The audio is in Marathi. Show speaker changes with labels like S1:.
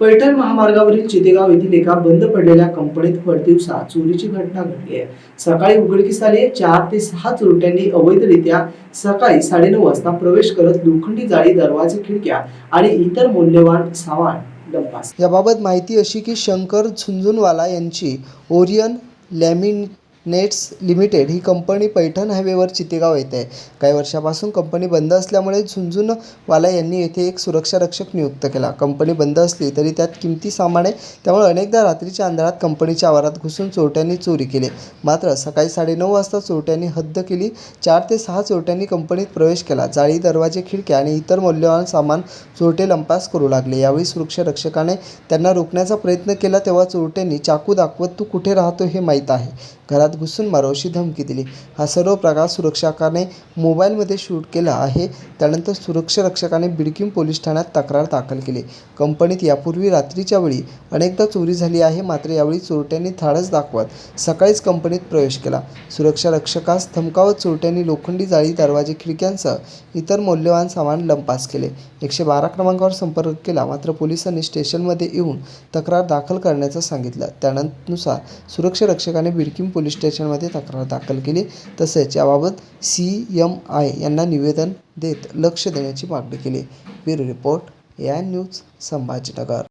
S1: पैठण महामार्गावरील चितेगाव येथील एका बंद पडलेल्या कंपनीत भरदिवसा चोरीची घटना घडली आहे. सकाळी उघडकीस आले चार ते सहा चोरट्यांनी अवैधरित्या सकाळी साडेनऊ वाजता प्रवेश करत लोखंडी जाळी दरवाजे खिडक्या आणि इतर मौल्यवान सामान लंपास. याबाबत माहिती अशी की शंकर झुंझुनवाला यांची ओरियन लॅमिन नेट्स लिमिटेड ही कंपनी पैठण हायवेवर चितेगाव येथे आहे काही वर्षापासून कंपनी बंद असल्यामुळे झुंझुनवाला यांनी येथे एक सुरक्षा रक्षक नियुक्त केला. कंपनी बंद असली तरी त्यात किमती सामान आहे त्यामुळे अनेकदा रात्रीच्या अंधारात कंपनीच्या आवारात घुसून चोरट्यांनी चोरी केली. मात्र सकाळी साडेनऊ वाजता चोरट्यांनी हद्द केली. चार ते सहा चोरट्यांनी कंपनीत प्रवेश केला. जाळी दरवाजे खिडक्या आणि इतर मौल्यवान सामान चोरटे लंपास करू लागले. यावेळी सुरक्षा रक्षकाने त्यांना रोखण्याचा प्रयत्न केला तेव्हा चोरट्यांनी चाकू दाखवत तू कुठे राहतो हे माहीत आहे. घरात घुसून मारो अशी धमकी दिली. हा सर्व प्रकार सुरक्षकाने मोबाईलमध्ये शूट केला आहे. त्यानंतर सुरक्षा रक्षकाने बिडकीम पोलीस ठाण्यात तक्रार दाखल केली. कंपनीत यापूर्वी रात्रीच्या वेळी अनेकदा चोरी झाली आहे. मात्र यावेळी चोरट्यांनी धाडस दाखवत सकाळीच कंपनीत प्रवेश केला. सुरक्षा रक्षकास धमकावत चोरट्यांनी लोखंडी जाळी दरवाजे खिडक्यांसह इतर मौल्यवान सामान लंपास केले. एकशे बारा क्रमांकावर संपर्क केला. मात्र पोलिसांनी स्टेशनमध्ये येऊन तक्रार दाखल करण्याचं सांगितलं. त्यानुसार सुरक्षा रक्षकाने बिडकीम पोलीस स्टेशनमध्ये तक्रार दाखल केली. तसेच याबाबत सी एम आय यांना निवेदन देत लक्ष देण्याची मागणी केली. Bureau report A news Sambhajinagar.